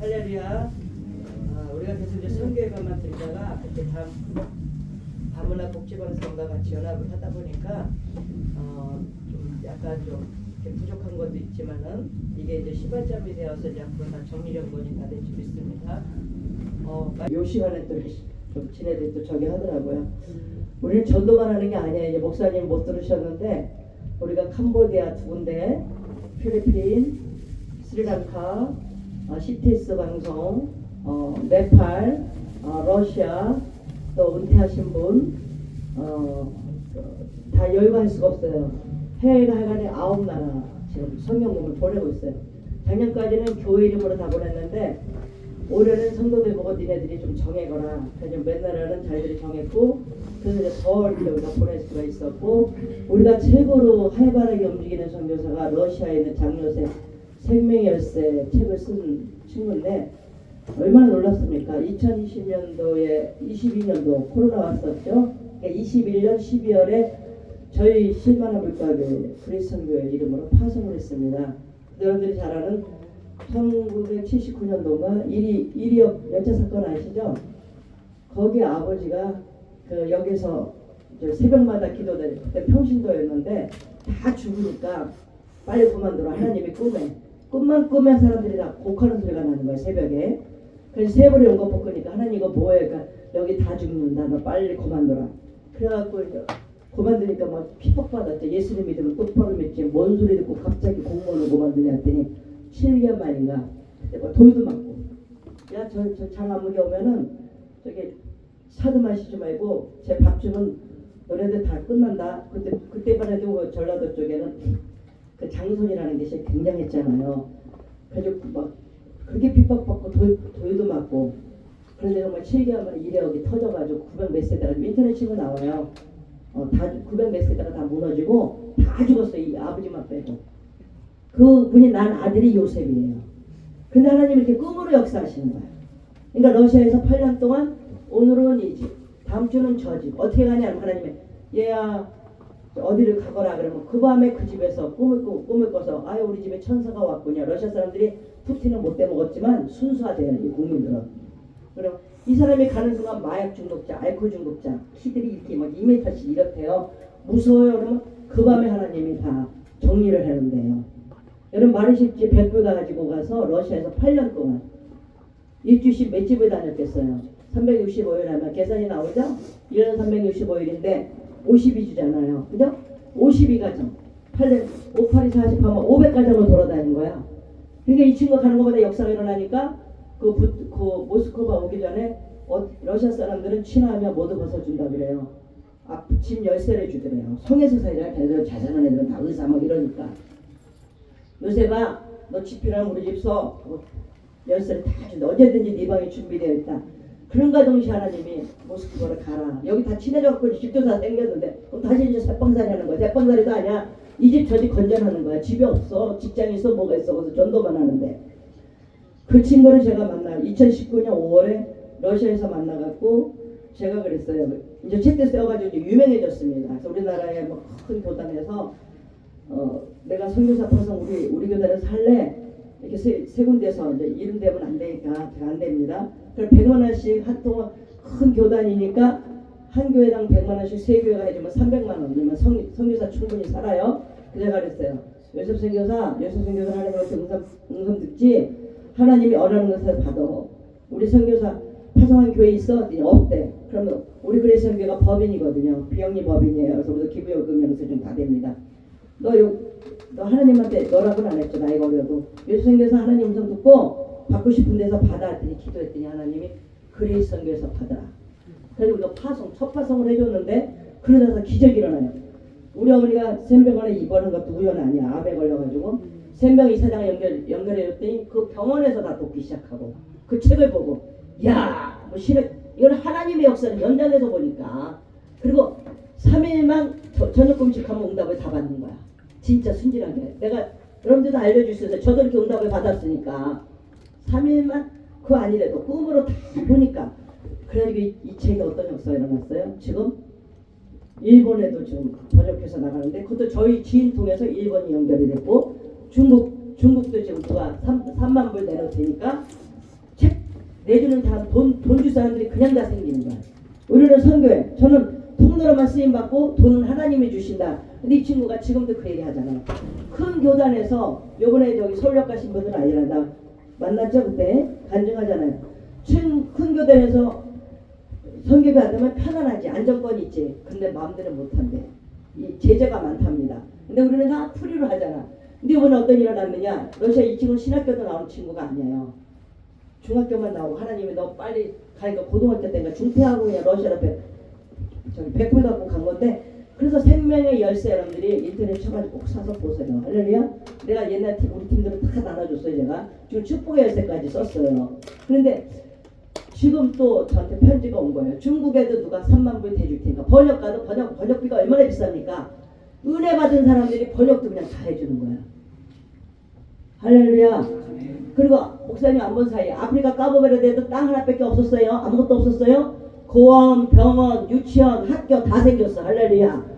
할렐루야. 아, 우리가 계속 이제 성교회관만 드리다가 그때 다 다문화 복지관성과 같이 연합을 하다 보니까 어, 좀 약간 좀 부족한 것도 있지만은 이게 이제 시발점이 되어서 이제 앞으로 다 정리정돈이 다될줄 믿습니다. 어, 요 시간에 또 좀 지네들이 또 저기 하더라고요. 우리는 전도만 하는 게 아니에요. 이제 목사님 못 들으셨는데 우리가 캄보디아 두 군데, 필리핀, 스리랑카, 어, CTS 방송, 어, 네팔, 어, 러시아, 또 은퇴하신 분, 어, 어, 다 열거할 수가 없어요. 해외가 하여간에 아홉 나라 지금 성경공을 보내고 있어요. 작년까지는 교회 이름으로 다 보냈는데 올해는 성도들 보고 니네들이 좀 정해거라. 그래서 몇 나라는 자기들이 정했고 그래서 이제 더 이렇게 우리가 보낼 수가 있었고 우리가 최고로 활발하게 움직이는 선교사가 러시아에 있는 장로세 생명 열쇠 책을 쓴 친구인데 얼마나 놀랐습니까? 2020년도에 22년도 코로나 왔었죠. 그러니까 21년 12월에 저희 실만화 물가교회 그리스도교회 이름으로 파송을 했습니다. 여러분들이 잘 아는 1979년도가 일이 일이역 연차 사건 아시죠? 거기 아버지가 그 이제 새벽마다 기도들 그때 평신도였는데 다 죽으니까 빨리 그만둬라 하나님이 꿈에 꿈만 꾸면 사람들이 다 곡하는 소리가 나는 거야 새벽에. 그래서 세월이 연거 볶으니까 하나님 이거 뭐해 그러니까 여기 다 죽는다. 너 빨리 그만둬라. 그래갖고 이제 그만두니까 막 핍박받았죠 예수님 믿으면 똑바로 믿지. 뭔 소리 듣고 갑자기 공무원을 그만두냐 했더니 7개월 만인가? 그때 뭐 돌도 맞고. 야저 저 장아무개 오면은 저기 사드 마시지 말고 제 밥 주면 너네들 다 끝난다. 그때 그때만 해도 그 전라도 쪽에는 그 장손이라는 것이 굉장했잖아요. 그래가지고 막 그렇게 핍박받고 돌, 돌도 맞고 그런데 정말 7개월 만에 이래역이 터져가지고 900 몇 세대가 인터넷 치고 나와요. 어, 다 900 몇 세대가 다 무너지고 다 죽었어요 이 아버지만 빼고. 그 분이 난 아들이 요셉이에요. 근데 하나님 이렇게 꿈으로 역사하시는 거예요. 그러니까 러시아에서 8년 동안 오늘은 이 집, 다음 주는 저 집. 어떻게 가냐면 하나님이 얘야 어디를 가거라 그러면 그 밤에 그 집에서 꿈을 꾸, 꿈을 꿔서 아유 우리 집에 천사가 왔군요. 러시아 사람들이 푸틴은 못돼 먹었지만 순수하대요 이 국민들은. 그럼 이 사람이 가는 순간 마약 중독자, 알코올 중독자, 키들이 이렇게 막 2m씩 이렇대요. 무서워요. 그러면 그 밤에 하나님이 다 정리를 하는데요. 여러분 말이 쉽지 백불 가지고 가서 러시아에서 8년 동안 일주씩 몇 집을 다녔겠어요? 365일 하면 계산이 나오죠? 1년 365일인데 50이 주잖아요. 그죠? 52가정. 8년, 5, 8이 40 하면 500가정을 돌아다닌 거야. 그러니까 이 친구가 가는 것보다 역사가 일어나니까 그, 부, 그 모스크바 오기 전에 어, 러시아 사람들은 친하면 모두 벗어준다 그래요. 아, 집 열쇠를 주더래요. 성에서 살자. 걔네들 자잘한 애들은 다 의사 막 이러니까. 요새가 너 집필하면 우리 집 써. 어, 열쇠를 다 준다. 언제든지 네 방이 준비되어 있다. 그런가 동시에 하나님이 모스크바를 가라. 여기 다 친해져갖고 집도 다 생겼는데 어, 다시 이제 새빵살이 하는 거야. 새빵살이도 아니야. 이 집 저 집 건전하는 거야. 집이 없어. 직장이 있어 뭐가 있어. 그래서 전도만 하는데. 그 친구를 제가 만나 2019년 5월에 러시아에서 만나갖고 제가 그랬어요. 이제 세워가지고 이제 유명해졌습니다. 그래서 우리나라에 뭐 큰 교단에서 어, 내가 선교사 파송 우리 우리 교단에서 살래 이렇게 세, 세 군데서 이제 이름 대면 안 되니까 안 됩니다. 그럼 100만 원씩 한동안 큰 교단이니까 한 교회당 100만 원씩 세 교회가 해주면 300만 원이면 성, 선교사 충분히 살아요. 그래서 제가 그랬어요. 요셉 선교사, 요셉 선교사 하나님한테 응답, 응답 듣지 하나님이 어려운 것을 받아. 우리 선교사 파송한 교회 있어? 없대. 그러면 우리 그리스 선교가 법인이거든요. 비영리 법인이에요. 그래서 우리도 기부요금 영수 증 다 됩니다. 너, 요, 너 하나님한테 너라고는 안 했죠. 나이가 어려도. 예수 선교사 하나님 음성 듣고 받고 싶은 데서 받아 했더니 기도했더니 하나님이 그리스 선교에서 받아라. 그래서 우리가 파송, 첫 파송을 해줬는데 그러다가 기적이 일어나요. 우리 어머니가 샘병원에 입원한 것도 우연 아니야. 암에 걸려가지고 샘병 이사장 연결 연결해줬더니 그 병원에서 다 돕기 시작하고 그 책을 보고 야, 뭐 실은 이건 하나님의 역사를 연장해서 보니까 그리고 3일만 저녁 금식하면 응답을 다 받는 거야. 진짜 순진하게. 내가 여러분들도 있어요. 저도 이렇게 응답을 받았으니까 3일만 그 아니래도 꿈으로 다 보니까 그래가지고 이, 이 책이 어떤 역사가 일어났어요? 지금 일본에도 지금 번역해서 나가는데 그것도 저희 지인 통해서 일본이 연결이 됐고 중국 중국도 지금 누가 3, 3만 불 내놓을 테니까 내주는 사람 돈 돈 줄 사람들이 그냥 다 생기는 거야. 우리는 선교회 저는 통로로만 쓰임 받고 돈은 하나님이 주신다. 근데 이 친구가 지금도 그 얘기 하잖아. 큰 교단에서 요번에 저기 서울역 가신 분들 아니라 나 만났죠 그때 간증하잖아요. 큰, 큰 교단에서 선교비 받으면 편안하지 안정권이 있지. 근데 마음대로 못한대. 이 제재가 많답니다. 근데 우리는 다 프리로 하잖아. 근데 이번에 어떤 일이 일어났느냐? 러시아 이 친구는 신학교도 나온 친구가 아니에요. 중학교만 나오고 하나님이 너 빨리 가니까 고등학교 때인가 중퇴하고 그냥 러시아로 배, 저기 백불 갖고 간 건데 그래서 생명의 열쇠 여러분들이 인터넷 쳐가지고 꼭 사서 보세요. 할렐루야. 내가 옛날 팀, 우리 팀들은 다 나눠줬어요 제가. 지금 축복의 열쇠까지 썼어요. 그런데 지금 또 저한테 편지가 온 거예요. 중국에도 누가 3만 불 대줄 테니까 번역가도 번역 번역비가 얼마나 비쌉니까? 은혜 받은 사람들이 번역도 그냥 다 해주는 거야. 할렐루야. 그리고 목사님 안 본 사이에 아프리카 까보베르데도 땅 하나밖에 없었어요. 아무것도 없었어요. 고원, 병원, 유치원, 학교 다 생겼어. 할렐루야.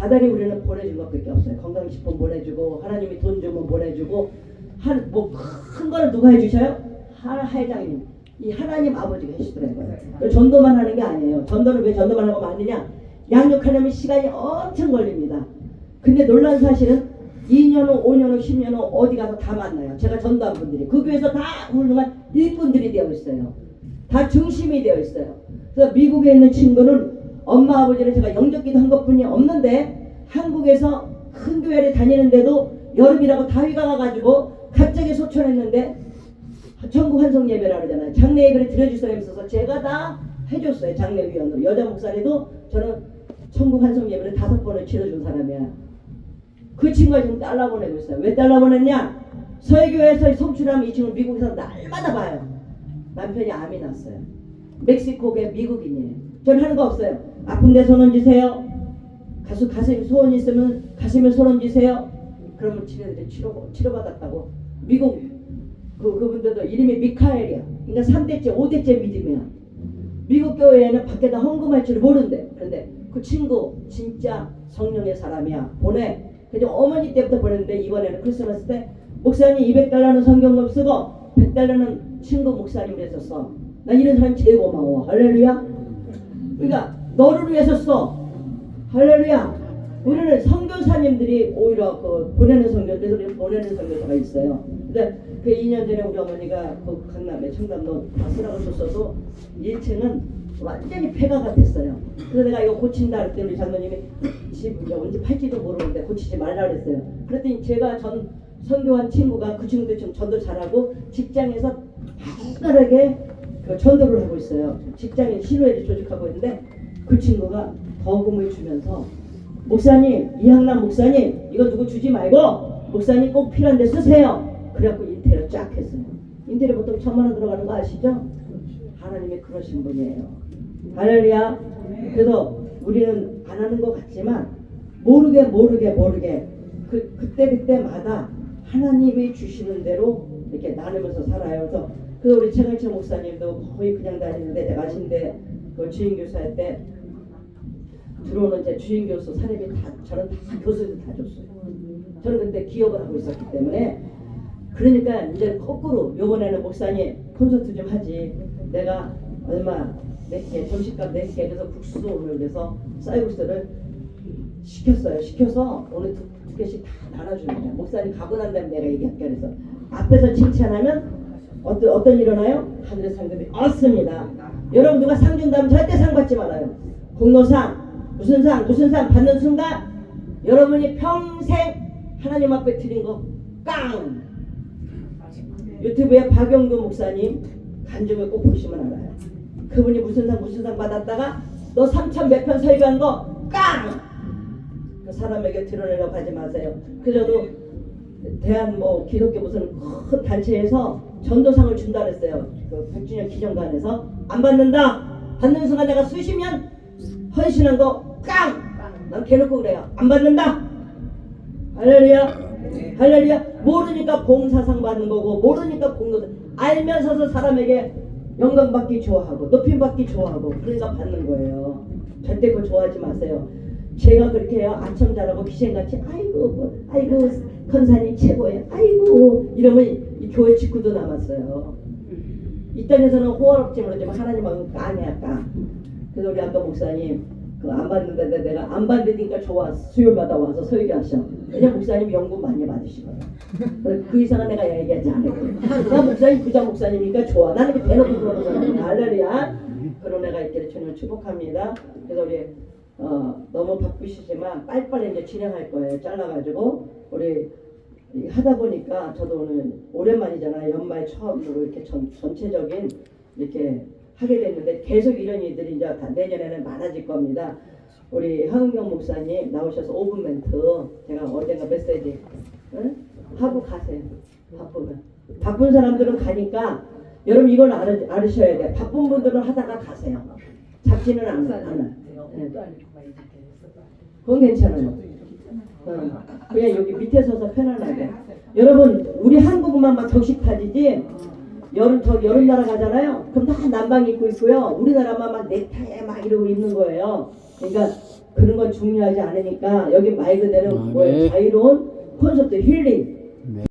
다달이 우리는 보내준 것밖에 없어요. 건강식품 보내주고 하나님이 돈 주면 보내주고 한뭐큰 거를 누가 해주셔요? 하 회장님. 이 하나님 아버지가 해주더라고요. 그 전도만 하는 게 아니에요. 전도는 왜 전도만 하고 마느냐? 양육하려면 시간이 엄청 걸립니다. 근데 놀란 사실은 2년 후, 5년 후, 10년 후 어디 가서 다 만나요. 제가 전도한 분들이 그 교회에서 다 훌륭한 일꾼들이 되어 있어요. 다 중심이 되어 있어요. 그래서 미국에 있는 친구는 엄마 아버지를 제가 영접기도 한 것뿐이 없는데 한국에서 큰 교회를 다니는데도 여름이라고 다위가 가가지고 갑자기 소천했는데 전국 환송 예배라 그러잖아요. 장례 예배를 드려줄 사람이 있어서 제가 다 해줬어요. 장례위원으로 여자 목사리도 저는 천국 환송 예배를 다섯 번을 치러준 사람이야. 그 친구가 지금 달러 보내고 있어요. 왜 달러 보냈냐? 서해교회에서 성출하면 이 친구 미국에서 날마다 봐요. 남편이 암이 났어요. 멕시코계 미국인이에요. 저는 하는 거 없어요. 아픈데 손 얹으세요. 가수 가슴 소원 있으면 가슴에 손 얹으세요. 그러면 치료들 치료 치료받았다고. 미국 그 그분들도 이름이 미카엘이야. 그러니까 3대째 5대째 믿음이야. 미국 교회에는 밖에다 헌금할 줄 모른대. 그런데 그 친구 진짜 성령의 사람이야. 보내. 그래서 어머니 때부터 보냈는데 이번에는 크리스마스 때 목사님 200달러는 성경금 쓰고 100달러는 친구 목사님을 했었어. 나 이런 사람 제일 고마워. 할렐루야. 그러니까 너를 위해서 써. 할렐루야. 우리는 선교사님들이 오히려 그 보내는 선교, 그래서 보내는 선교사가 있어요. 근데 그 2년 전에 우리 어머니가 그 강남에 청담로 다스락을 줬어도 1층은 완전히 폐가 같았어요. 그래서 내가 이거 고친다 그랬더니 우리 장로님이 집 이제 언제 팔지도 모르는데 고치지 말라 그랬어요. 그랬더니 제가 전 선교한 친구가 그 친구도 지금 전도 잘하고 직장에서 그 전도를 하고 있어요. 직장인 신호회를 조직하고 있는데 그 친구가 거금을 주면서 목사님 이항남 목사님 이거 누구 주지 말고 목사님 꼭 필요한 데 쓰세요. 그래갖고 인테리어 쫙 했어요. 인테리어 보통 천만 원 들어가는 거 아시죠? 하나님이 그러신 분이에요. 할렐루야. 그래서 우리는 안 하는 것 같지만 모르게 모르게 모르게 그 그때 그때마다 하나님이 주시는 대로 이렇게 나누면서 살아요. 그래서 그 우리 최강철 목사님도 거의 그냥 다니는데 내가 신대 그 주인 교사할 때 들어오는 제 주인 교수 사람이 다 저는 다 교수들 다 줬어요. 저는 그때 기업을 하고 있었기 때문에 그러니까 이제 거꾸로 요번에는 목사님 콘서트 좀 하지. 내가 얼마 몇개 점심값 낼게 그래서 국수도 오늘 그래서 쌀국수를 시켰어요. 시켜서 오늘 두, 두 개씩 다 거야. 목사님 가고 난 다음에 내가 얘기할게 그래서 앞에서 칭찬하면 어떤 어떤 일 일어나요? 하늘의 상급이 없습니다. 여러분 누가 상 준다면 절대 상 받지 말아요. 공로상 무슨 상 무슨 상 받는 순간 여러분이 평생 하나님 앞에 드린 거 깡! 유튜브에 박영규 목사님 간증을 꼭 보시면 알아요. 그분이 무슨 상 무슨 상 받았다가 너 삼천 몇 편 설교한 거 깡! 그 사람에게 드러내려고 하지 마세요. 그저도 대한 뭐 기독교 무슨 큰 단체에서 전도상을 준다 그랬어요. 그 100주년 기념관에서 안 받는다. 받는 순간 내가 수십 년 헌신한 거 깡! 난 대놓고 그래요. 안 받는다. 할렐루야. 할렐루야. 모르니까 봉사상 받는 거고 모르니까 공로 알면서도 사람에게 영광 받기 좋아하고 높임 받기 좋아하고 그러니까 받는 거예요. 절대 그거 좋아하지 마세요. 제가 그렇게 해요. 아첨 잘하고 귀신같이 아이고 뭐, 아이고 컨사님 최고예요. 아이고 이러면 이 교회 직구도 남았어요. 이 땅에서는 호화롭지 모르지만 하나님하고는 깡이야 깡. 그래서 우리 아까 목사님 그 안 받는데 내가 안 받으니까 좋아 수요일마다 와서 설교하셔. 왜냐 목사님 연금 많이 받으시거든. 그 이상은 내가 얘기하지 않을게. 나 목사님 부자 목사님이니까 좋아. 나는 대놓고 그러는 사람이야. 할렐루야. 그런 애가 있기를 주님 축복합니다. 그래서 우리 어, 너무 바쁘시지만 빨리빨리 이제 진행할 거예요. 잘라가지고 우리 이 하다 보니까 저도 오늘 오랜만이잖아요. 연말 처음으로 이렇게 전, 전체적인 이렇게 하게 됐는데 계속 이런 일들이 이제 다 내년에는 많아질 겁니다. 우리 황은경 목사님 나오셔서 5분 멘트 제가 언젠가 메시지 응? 하고 가세요. 바쁘면 바쁜 사람들은 가니까 여러분 이건 알으, 알으셔야 돼. 바쁜 분들은 하다가 가세요. 잡지는 않아. 않아. 네. 그건 괜찮아요. 어, 그냥 여기 밑에 서서 편안하게. 여러분 우리 한국만 막 격식 타지지 여름 저 여름 나라 가잖아요. 그럼 다 남방 입고 있고요. 우리나라만 막 넥타이에 막 이러고 있는 거예요. 그러니까 그런 건 중요하지 않으니까 여기 말 그대로 아, 뭐 네. 자유로운 콘서트 힐링